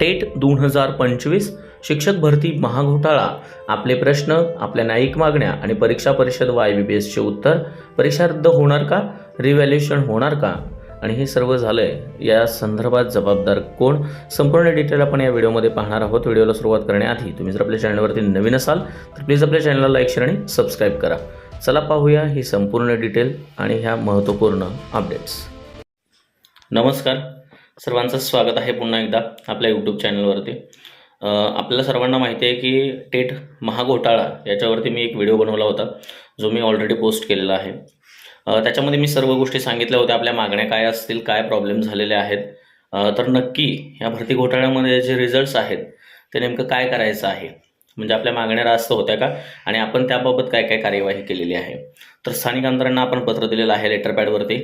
TET दोन हजार पंचवीस शिक्षक भरती महाघोटाळा. आपले प्रश्न आपल्या न्यायिक मागण्या आणि परीक्षा परिषद व आय बी पी एसचे उत्तर परीक्षा रद्द होणार का? रिव्हॅल्युएशन होणार का? आणि हे सर्व झालं आहे या संदर्भात जबाबदार कोण? संपूर्ण डिटेल आपण या व्हिडिओमध्ये पाहणार आहोत. व्हिडिओला सुरुवात करण्याआधी तुम्ही जर आपल्या चॅनलवरती नवीन असाल तर प्लीज आपल्या चॅनलला लाईक शेअर आणि सबस्क्राईब करा. चला पाहूया ही संपूर्ण डिटेल आणि ह्या महत्त्वपूर्ण अपडेट्स नमस्कार. सर्वांचं स्वागत आहे पुन्हा एकदा आपल्या यूट्यूब चॅनलवरती आपल्या आपल्याला सर्वांना माहिती आहे की टेट महाघोटाळा याच्यावरती मी एक व्हिडिओ बनवला होता जो मी ऑलरेडी पोस्ट केलेला आहे. त्याच्यामध्ये मी सर्व गोष्टी सांगितल्या होत्या आपल्या मागण्या काय असतील काय प्रॉब्लेम झालेले आहेत. तर नक्की या भरती घोटाळ्यामध्ये जे रिझल्ट्स आहेत ते नेमकं काय करायचं आहे? म्हणजे आपल्या मागण्या रास्त होत्या का? आणि आपण त्याबाबत काय काय कार्यवाही केलेली आहे? तर स्थानिक आमदारांना आपण पत्र दिलेलं आहे लेटर पॅडवरती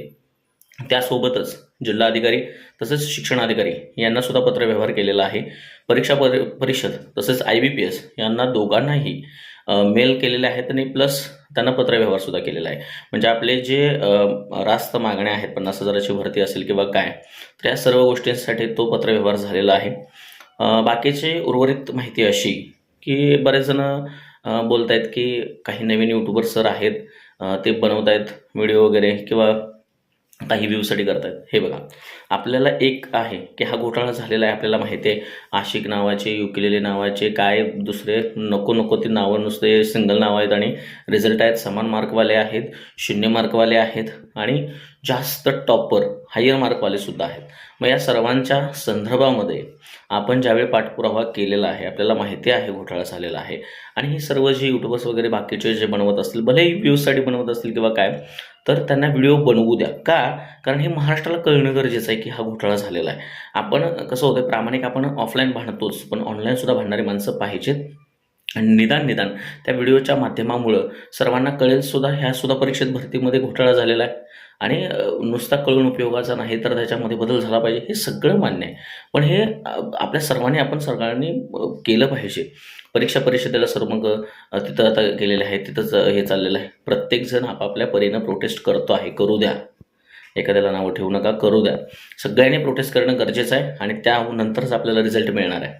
त्यासोबतच जिल्हाधिकारी तसेच शिक्षणाधिकारी यांना सुद्धा पत्रव्यवहार केलेला आहे. परीक्षा परि परिषद तसेच आय बी पी एस यांना दोघांनाही मेल केलेले आहेत आणि प्लस त्यांना पत्रव्यवहारसुद्धा केलेला आहे. म्हणजे आपले जे रास्त मागण्या आहेत पन्नास हजाराची भरती असेल किंवा काय तर या सर्व गोष्टींसाठी तो पत्रव्यवहार झालेला आहे. बाकीचे बाकीची उर्वरित माहिती अशी की बरेच जण बोलत आहेत की काही नवीन यूट्यूबर सर आहेत ते बनवत आहेत व्हिडिओ वगैरे किंवा काही व्ह्यूसाठी करतात. हे बघा आपल्याला एक आहे की हा घोटाळा झालेला आहे आपल्याला माहिती आहे. आशिक नावाचे युकिलेले नावाचे काय दुसरे नको नको ती नावं नुसते सिंगल नावं आहेत आणि रिझल्ट आहेत समान मार्कवाले आहेत शून्य मार्कवाले आहेत आणि जास्त टॉपर हायर मार्कवाले सुद्धा आहेत. मग या सर्वांच्या संदर्भामध्ये आपण ज्यावेळी पाठपुरावा केलेला आहे आपल्याला माहिती आहे घोटाळा झालेला आहे. आणि हे सर्व जे युट्यूबर्स वगैरे बाकीचे जे बनवत असतील भलेही व्ह्यूजसाठी बनवत असतील किंवा काय तर त्यांना व्हिडिओ बनवू द्या. का? कारण हे महाराष्ट्राला कळणं गरजेचं आहे की हा घोटाळा झालेला आहे. आपण कसं होतं प्रामाणिक आपण ऑफलाईन भांडतोच पण ऑनलाईनसुद्धा भांडणारी माणसं पाहिजेत. आणि निदान निदान त्या व्हिडिओच्या माध्यमामुळं सर्वांना कळेल सुद्धा ह्या सुद्धा परीक्षेत भरतीमध्ये घोटाळा झालेला आहे. आणि नुसता कळून उपयोगाचा नाही तर त्याच्यामध्ये बदल झाला पाहिजे हे सगळं मान्य आहे. पण हे आपल्या सर्वांनी आपण सर्वांनी केलं पाहिजे. परीक्षा परिषदेला सर्व मग तिथं आता गेलेले आहे तिथंच हे चाललेलं आहे. प्रत्येकजण आपापल्या परीनं प्रोटेस्ट करतो आहे करू द्या. एखाद्याला नावं ठेवू नका करू द्या. सगळ्यांनी प्रोटेस्ट करणं गरजेचं आहे आणि त्यानंतरच आपल्याला रिझल्ट मिळणार आहे.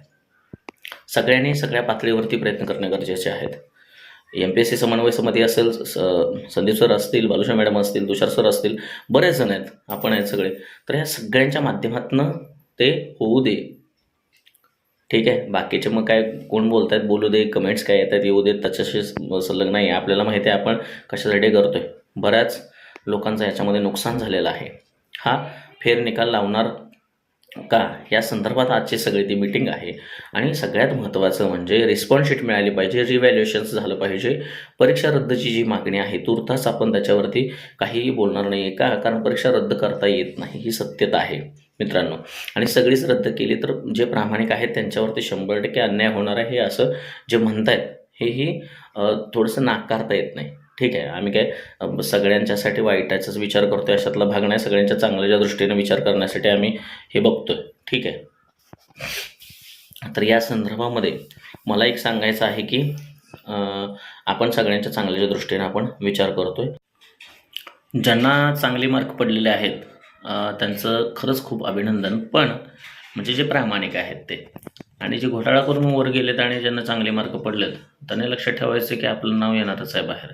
सगळ्यांनी सगळ्या पातळीवरती प्रयत्न करणे गरजेचे आहेत. एम पी एस सी समन्वय समिती असेल स- संदीप सर असतील बालुशा मॅडम असतील तुषार सर असतील बरेच जण आहेत आपण आहेत सगळे. तर ह्या सगळ्यांच्या माध्यमातून ते होऊ दे. ठीक आहे. बाकीचे मग काय कोण बोलत आहेत बोलू दे कमेंट्स काय येतात येऊ देत त्याच्याशी संलग्न नाही आहे. आपल्याला माहिती आहे आपण कशासाठी करतोय. बऱ्याच लोकांचं याच्यामध्ये नुकसान झालेलं आहे. हा फेर निकाल लावणार का? या संदर्भात आजची सगळी ती मीटिंग आहे. आणि सगळ्यात महत्त्वाचं म्हणजे रिस्पॉन्स शीट मिळाली पाहिजे रिव्हॅल्युएशन्स झालं पाहिजे. परीक्षा रद्दची जी मागणी आहे तुर्तास आपण त्याच्यावरती काहीही बोलणार नाही आहे का? कारण परीक्षा रद्द करता येत नाही ही सत्यता आहे. मित्रांनो. आणि सगळीच रद्द केली तर जे प्रामाणिक आहेत त्यांच्यावरती शंभर टक्के अन्याय होणार आहे हे असं जे म्हणतायत हेही थोडंसं नाकारता येत नाही. ठीक आहे आम्ही काय सगळ्यांच्यासाठी वाईटाचाच विचार करतोय अशातला भाग नाही सगळ्यांच्या चांगल्याच्या दृष्टीने विचार करण्यासाठी आम्ही हे बघतोय. ठीक आहे. तर या संदर्भामध्ये मला एक सांगायचं आहे की आपण सगळ्यांच्या चांगल्याच्या दृष्टीने आपण विचार करतोय. ज्यांना चांगले मार्क पडलेले आहेत त्यांचं खरंच खूप अभिनंदन. पण म्हणजे जे प्रामाणिक आहेत ते आणि जे घोटाळा करून वर गेलेत आणि ज्यांना चांगले मार्क पडलेत त्यांनी लक्षात ठेवायचं की आपलं नाव येणारच आहे बाहेर.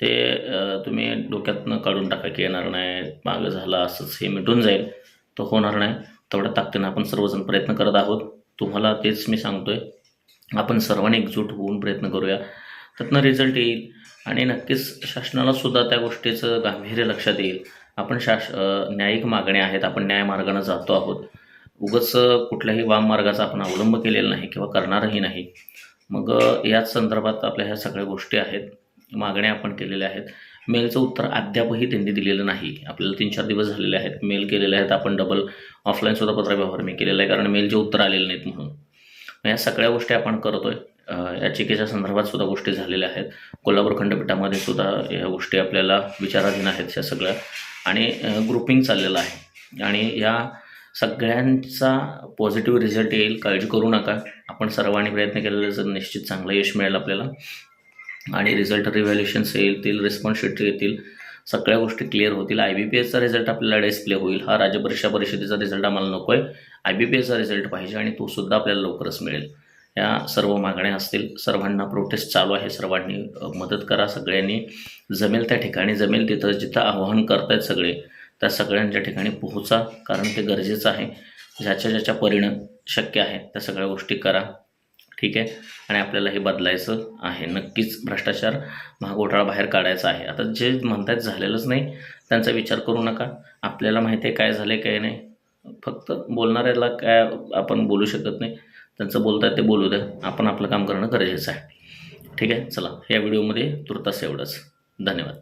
ते तुम्ही डोक्यातनं काढून टाका की येणार नाही मागं झालं असंच हे मिटून जाईल तो होणार नाही. तेवढ्या ताकदीनं आपण सर्वजण प्रयत्न करत आहोत. तुम्हाला तेच मी सांगतोय. आपण सर्वांनी एकजूट होऊन प्रयत्न करूया. त्यातनं रिझल्ट येईल आणि नक्कीच शासनाला सुद्धा त्या गोष्टीचं गांभीर्य लक्षात येईल. आपण शास न्यायिक मागण्या आहेत आपण न्यायमार्गानं जातो आहोत. उगच कुठल्याही वाम मार्गाचा आपण अवलंब केलेला नाही किंवा करणारही नाही. मग याच संदर्भात आपल्या ह्या सगळ्या गोष्टी आहेत मागण्या आपण केलेल्या आहेत. मेलचं उत्तर अद्यापही त्यांनी दिलेलं नाही. आपल्याला तीन चार दिवस झालेले आहेत. मेल केलेले आहेत. आपण डबल ऑफलाईनसुद्धा पत्रव्यवहार मी केलेला आहे कारण मेलचे उत्तर आलेले नाहीत म्हणून. या सगळ्या गोष्टी आपण करतो आहे याचिकेच्या संदर्भात सुद्धा गोष्टी झालेल्या आहेत. कोल्हापूर खंडपीठामध्ये सुद्धा या गोष्टी आपल्याला विचाराधीन आहेत ह्या सगळ्या. आणि ग्रुपिंग चाललेलं आहे. आणि या सगळ्यांचा पॉझिटिव्ह रिझल्ट येईल काळजी करू नका. आपण सर्वांनी प्रयत्न केलेले जर निश्चित चांगलं यश मिळेल आपल्याला. आणि रिझल्ट रिव्हॅल्युशन्स येतील रिस्पॉन्स शीट येतील सगळ्या गोष्टी क्लिअर होतील. आय बी पी एसचा रिझल्ट आपल्याला डिस्प्ले होईल. हा राज्य परीक्षा परिषदेचा रिझल्ट आम्हाला नको आहे आय बी पी एसचा रिझल्ट पाहिजे आणि तो सुद्धा आपल्याला लवकरच मिळेल. या सर्व मागण्या असतील सर्वांना प्रोटेस्ट चालू आहे. सर्वांनी मदत करा. सगळ्यांनी जमेल त्या ठिकाणी जमेल तिथं जिथं आवाहन करतायत सगळे त्या सगळ्यांच्या ठिकाणी पोहोचा कारण ते गरजेचं आहे. ज्याच्या ज्याच्या परिणाम शक्य आहे त्या सगळ्या गोष्टी करा. ठीक आहे? आणि आपल्याला हे बदलायचं आहे. नक्कीच भ्रष्टाचार महाघोटाळा बाहेर काढायचा आहे. आता जे म्हणतायत झालेलंच नाही त्यांचा विचार करू नका. आपल्याला माहिती आहे काय झालं काय नाही. फक्त बोलणाऱ्याला काय आपण बोलू शकत नाही. त्यांचं बोलतात ते बोलू द्या. आपण आपलं काम करणं गरजेचं आहे. ठीक आहे? चला या व्हिडिओमध्ये तुर्तास एवढंच. धन्यवाद.